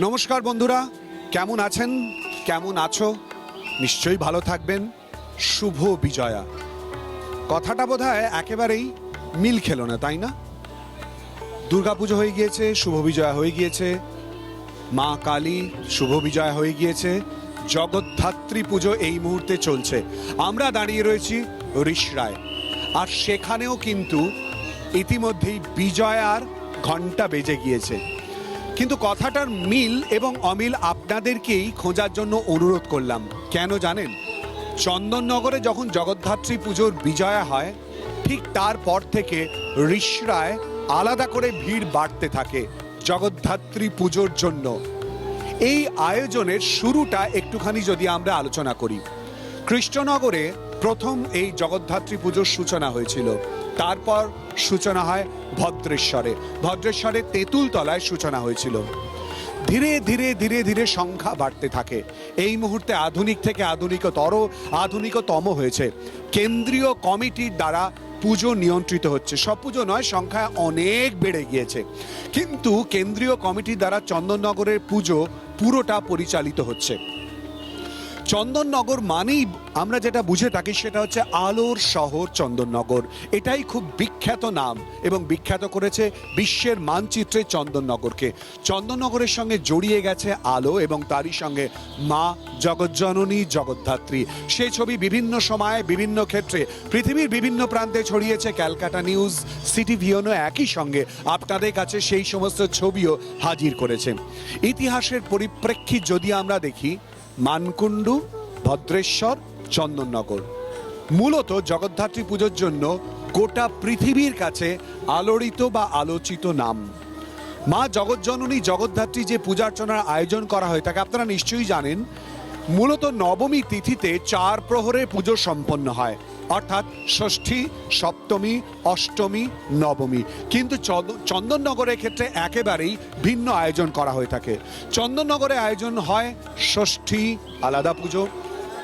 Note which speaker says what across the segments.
Speaker 1: নমস্কার বন্ধুরা, কেমন আছেন? কেমন আছো? নিশ্চয়ই ভালো থাকবেন। শুভ বিজয়া। কথাটা বোধ হয় একেবারেই মিল খেলো না, তাই না? দুর্গাপুজো হয়ে গিয়েছে, শুভ বিজয়া হয়ে গিয়েছে। মা কালী, শুভ বিজয়া হয়ে গিয়েছে। জগদ্ধাত্রী পুজো এই মুহূর্তে চলছে। আমরা দাঁড়িয়ে রয়েছি ঋষরায় আর সেখানেও কিন্তু ইতিমধ্যেই বিজয়ার ঘণ্টা বেজে গিয়েছে। কিন্তু কথাটার মিল এবং অমিল আপনাদেরকেই খোঁজার জন্য অনুরোধ করলাম। কেন জানেন? চন্দননগরে যখন জগদ্ধাত্রী পুজোর বিজয়া হয়, ঠিক তারপর থেকে ঋষরায় আলাদা করে ভিড় বাড়তে থাকে জগদ্ধাত্রী পুজোর জন্য। এই আয়োজনের শুরুটা একটুখানি যদি আমরা আলোচনা করি। কৃষ্ণনগরে প্রথম এই জগদ্ধাত্রী পুজোর সূচনা হয়েছিল। তারপর সূচনা হয় ভদ্রেশ্বরে। ভদ্রেশ্বরে তেঁতুল তলায় সূচনা হয়েছিল। ধীরে ধীরে ধীরে ধীরে সংখ্যা বাড়তে থাকে। এই মুহূর্তে আধুনিক থেকে আধুনিকতর, আধুনিকতম হয়েছে। কেন্দ্রীয় কমিটির দ্বারা পুজো নিয়ন্ত্রিত হচ্ছে। সব পুজো নয়, সংখ্যা অনেক বেড়ে গিয়েছে। কিন্তু কেন্দ্রীয় কমিটির দ্বারা চন্দননগরের পুজো পুরোটা পরিচালিত হচ্ছে। চন্দননগর মানেই আমরা যেটা বুঝে থাকি সেটা হচ্ছে আলোর শহর চন্দননগর। এটাই খুব বিখ্যাত নাম এবং বিখ্যাত করেছে বিশ্বের মানচিত্রে চন্দননগরকে। চন্দননগরের সঙ্গে জড়িয়ে গেছে আলো এবং তারই সঙ্গে মা জগজ্জননী জগদ্ধাত্রী। সে ছবি বিভিন্ন সময়ে বিভিন্ন ক্ষেত্রে পৃথিবীর বিভিন্ন প্রান্তে ছড়িয়েছে। ক্যালকাটা নিউজ, সিটি ভিওনো একই সঙ্গে আপনাদের কাছে সেই সমস্ত ছবিও হাজির করেছে। ইতিহাসের পরিপ্রেক্ষিত যদি আমরা দেখি মানকুণ্ডু, ভদ্রেশ্বর, চন্দননগর। মূলত জগদ্ধাত্রী পুজোর জন্য গোটা পৃথিবীর কাছে আলোড়িত বা আলোচিত নাম। মা জগজ্জননী জগদ্ধাত্রী যে পূজার্চনার আয়োজন করা হয়, তাকে আপনারা নিশ্চয়ই জানেন। মূলত নবমী তিথিতে চার প্রহরে পুজো সম্পন্ন হয়। অর্থাৎ ষষ্ঠী, সপ্তমী, অষ্টমী, নবমী। কিন্তু চন্দ- চন্দননগরের ক্ষেত্রে একেবারেই ভিন্ন আয়োজন করা হয়ে থাকে। চন্দননগরে আয়োজন হয় ষষ্ঠী আলাদা পুজো,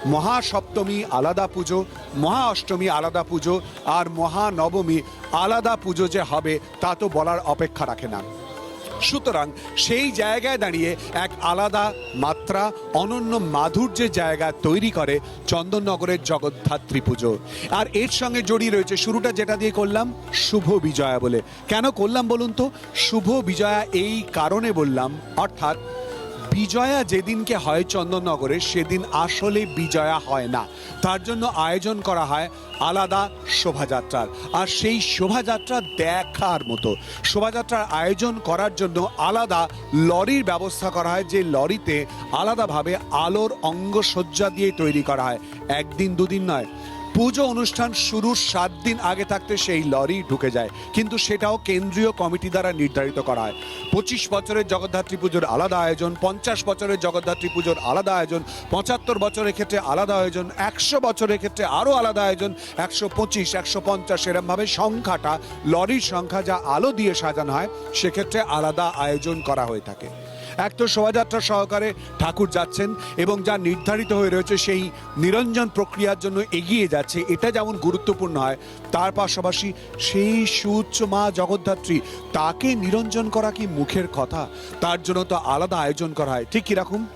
Speaker 1: মহাসপ্তমী আলাদা পুজো মহা অষ্টমী আলাদা পুজো আর মহানবমী আলাদা পুজো যে হবে তা তো বলার অপেক্ষা রাখে না। সুতরাং সেই জায়গায় দাঁড়িয়ে এক আলাদা মাত্রা, অনন্য মাধুর্যের জায়গা তৈরি করে চন্দননগরের জগদ্ধাত্রী পুজো। আর এর সঙ্গে জড়িয়ে রয়েছে শুরুটা যেটা দিয়ে করলাম, শুভ বিজয়া বলে। কেন করলাম বলুন তো? শুভ বিজয়া এই কারণে বললাম, অর্থাৎ বিজয়া যেদিনকে হয় চন্দননগরে, সেদিন আসলে বিজয়া হয় না। তার জন্য আয়োজন করা হয় আলাদা শোভাযাত্রার। আর সেই শোভাযাত্রা দেখার মতো। শোভাযাত্রার আয়োজন করার জন্য আলাদা লরির ব্যবস্থা করা হয়, যে লরিতে আলাদাভাবে আলোর অঙ্গসজ্জা দিয়ে তৈরি করা হয়। একদিন, দুদিন নয়। পুজো অনুষ্ঠান শুরুর সাত দিন আগে থাকতে সেই লরি ঢুকে যায়, কিন্তু সেটাও কেন্দ্রীয় কমিটি দ্বারা নির্ধারিত করা হয়। পঁচিশ বছরের জগদ্ধাত্রী পুজোর আলাদা আয়োজন, পঞ্চাশ বছরের জগদ্ধাত্রী পুজোর আলাদা আয়োজন, পঁচাত্তর বছরের ক্ষেত্রে আলাদা আয়োজন, একশো বছরের ক্ষেত্রে আরও আলাদা আয়োজন, একশো পঁচিশ, একশো পঞ্চাশ এরমভাবে সংখ্যাটা, লরির সংখ্যা যা আলো দিয়ে সাজানো হয়, সেক্ষেত্রে আলাদা আয়োজন করা হয়ে থাকে। এক তো শোভাযাত্রা সহকারে ঠাকুর যাচ্ছেন এবং যা নির্ধারিত হয়ে রয়েছে সেই নিরঞ্জন প্রক্রিয়ার জন্য এগিয়ে যাচ্ছে। এটা যেমন গুরুত্বপূর্ণ হয়, তার পাশাপাশি সেই সুউচ্চ মা জগদ্ধাত্রী, তাকে নিরঞ্জন করা কি মুখের কথা? তার জন্য তো আলাদা আয়োজন করা হয়। ঠিক কীরকম?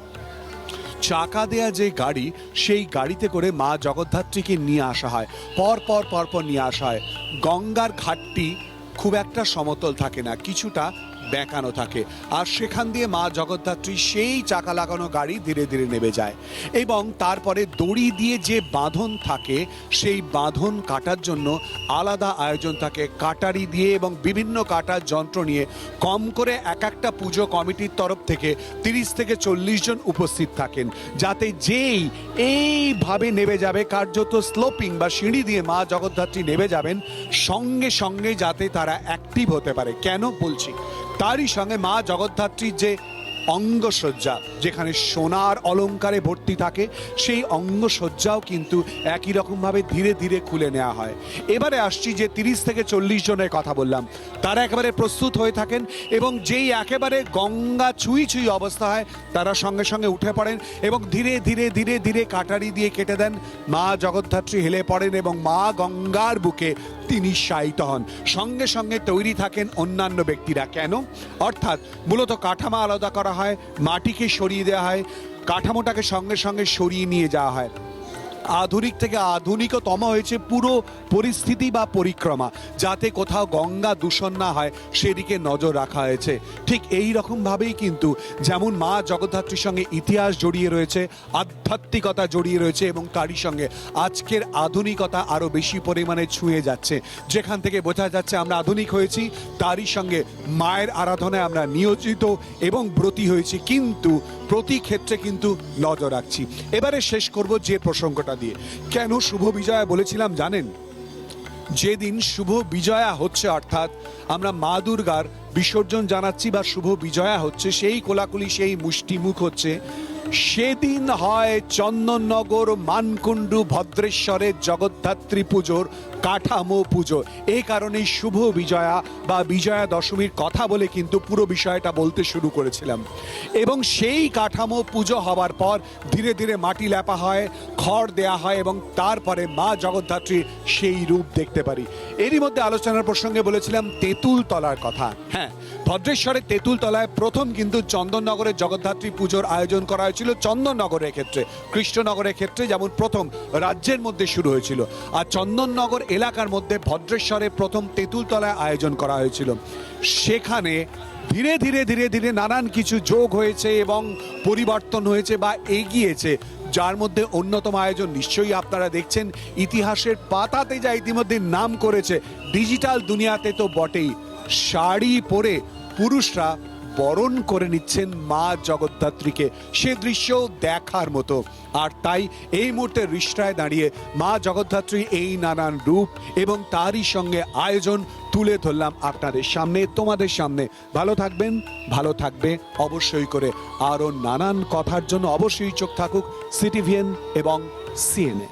Speaker 1: চাকা দেয়া যে গাড়ি, সেই গাড়িতে করে মা জগদ্ধাত্রীকে নিয়ে আসা হয়। পর পর পর পর নিয়ে আসা হয়। গঙ্গার ঘাটটি খুব একটা সমতল থাকে না। কিছুটা বেঁকানো থাকে। আর সেখান দিয়ে মা জগদ্ধাত্রী সেই চাকা লাগানো গাড়ি ধীরে ধীরে নেমে যায়। এবং তারপরে দড়ি দিয়ে যে বাঁধন থাকে, সেই বাঁধন কাটার জন্য আলাদা আয়োজন থাকে। কাটারি দিয়ে এবং বিভিন্ন কাটার যন্ত্র নিয়ে কম করে এক একটা পুজো কমিটির তরফ থেকে তিরিশ থেকে চল্লিশ জন উপস্থিত থাকেন। যাতে যেই, এইভাবে নেমে যাবে, কার্যত স্লোপিং বা সিঁড়ি দিয়ে মা জগদ্ধাত্রী নেমে যাবেন, সঙ্গে সঙ্গে যাতে তারা অ্যাক্টিভ হতে পারে। কেন বলছি? তারই সঙ্গে মা জগদ্ধাত্রীর যে অঙ্গসজ্জা, যেখানে সোনার অলংকারে ভর্তি থাকে, সেই অঙ্গসজ্জাও কিন্তু একই রকমভাবে ধীরে ধীরে খুলে নেওয়া হয়। এবারে আসছি যে তিরিশ থেকে চল্লিশ জনের কথা বললাম। তারা একেবারে প্রস্তুত হয়ে থাকেন এবং যেই একেবারে গঙ্গা ছুঁই ছুঁই অবস্থা হয়, তারা সঙ্গে সঙ্গে উঠে পড়েন এবং ধীরে ধীরে ধীরে ধীরে কাটারি দিয়ে কেটে দেন। মা জগদ্ধাত্রী হেলে পড়েন এবং মা গঙ্গার বুকে তিনি শায়িত হন। সঙ্গে সঙ্গে তৈরি থাকেন অন্যান্য ব্যক্তিরা। কেন? অর্থাৎ মূলত কাঠামো আলাদা করা হয়, মাটিকে সরিয়ে দেওয়া হয়, কাঠামোটাকে সঙ্গে সঙ্গে সরিয়ে নিয়ে যাওয়া হয়। আধুনিক থেকে আধুনিকতম হয়েছে পুরো পরিস্থিতি বা পরিক্রমা। যাতে কোথাও গঙ্গা দূষণ না হয়, সেদিকে নজর রাখা হয়েছে। ঠিক এই রকমভাবেই কিন্তু যেমন মা জগদ্ধাত্রীর সঙ্গে ইতিহাস জড়িয়ে রয়েছে, আধ্যাত্মিকতা জড়িয়ে রয়েছে এবং তারই সঙ্গে আজকের আধুনিকতা আরও বেশি পরিমাণে ছুঁয়ে যাচ্ছে। যেখান থেকে বোঝা যাচ্ছে আমরা আধুনিক হয়েছি, তারই সঙ্গে মায়ের আরাধনায় আমরা নিয়োজিত এবং ব্রতী হয়েছি। কিন্তু প্রতি ক্ষেত্রে কিন্তু নজর রাখছি। এবারে শেষ করব যে প্রসঙ্গটা। দিয়ে। কেন শুভ বিজয়া বলেছিলাম জানেন? যেদিন শুভ বিজয়া হচ্ছে, অর্থাৎ আমরা মা দুর্গার বিসর্জন জানাচ্ছি বা শুভ বিজয়া হচ্ছে, সেই কোলাকুলি, সেই মুষ্টিমুখ হচ্ছে, সেদিন হয় চন্দননগর মানকুণ্ডু ভদ্রেশ্বরের জগদ্ধাত্রী পুজোর কাঠামো পুজো। এই কারণেই শুভ বিজয়া বা বিজয়া দশমীর কথা বলে কিন্তু পুরো বিষয়টা বলতে শুরু করেছিলাম। এবং সেই কাঠামো পুজো হওয়ার পর ধীরে ধীরে মাটি লেপা হয়, খড় দেয়া হয় এবং তারপরে মা জগদ্ধাত্রীর সেই রূপ দেখতে পারি। এরই মধ্যে আলোচনার প্রসঙ্গে বলেছিলাম তেঁতুল তলার কথা। হ্যাঁ ভদ্রেশ্বরের তেঁতুল তলায় প্রথম কিন্তু চন্দননগরের জগদ্ধাত্রী পুজোর আয়োজন করা হয়েছিল চন্দননগরের ক্ষেত্রে, কৃষ্ণনগরের ক্ষেত্রে যেমন প্রথম, রাজ্যের মধ্যে শুরু হয়েছিল। আর চন্দননগর এলাকার মধ্যে ভদ্রেশ্বরে প্রথম তেঁতুলতলায় আয়োজন করা হয়েছিল। সেখানে ধীরে ধীরে ধীরে ধীরে নানান কিছু যোগ হয়েছে এবং পরিবর্তন হয়েছে বা এগিয়েছে, যার মধ্যে অন্যতম আয়োজন নিশ্চয়ই আপনারা দেখছেন, ইতিহাসের পাতাতে যা ইতিমধ্যে নাম করেছে, ডিজিটাল দুনিয়াতে তো বটেই। শাড়ি পরে পুরুষরা বরণ করে নিচ্ছেন মা জগদ্ধাত্রীকে। সে দৃশ্য দেখার মতো। আর তাই এই মুহূর্তে রিষ্টায় দাঁড়িয়ে মা জগদ্ধাত্রী এই নানান রূপ এবং তারই সঙ্গে আয়োজন তুলে ধরলাম আপনাদের সামনে, তোমাদের সামনে। ভালো থাকবেন, ভালো থাকবে অবশ্যই করে। আরও নানান কথার জন্য অবশ্যই চোখ থাকুক, সিটিভিএন এবং সিএনএ।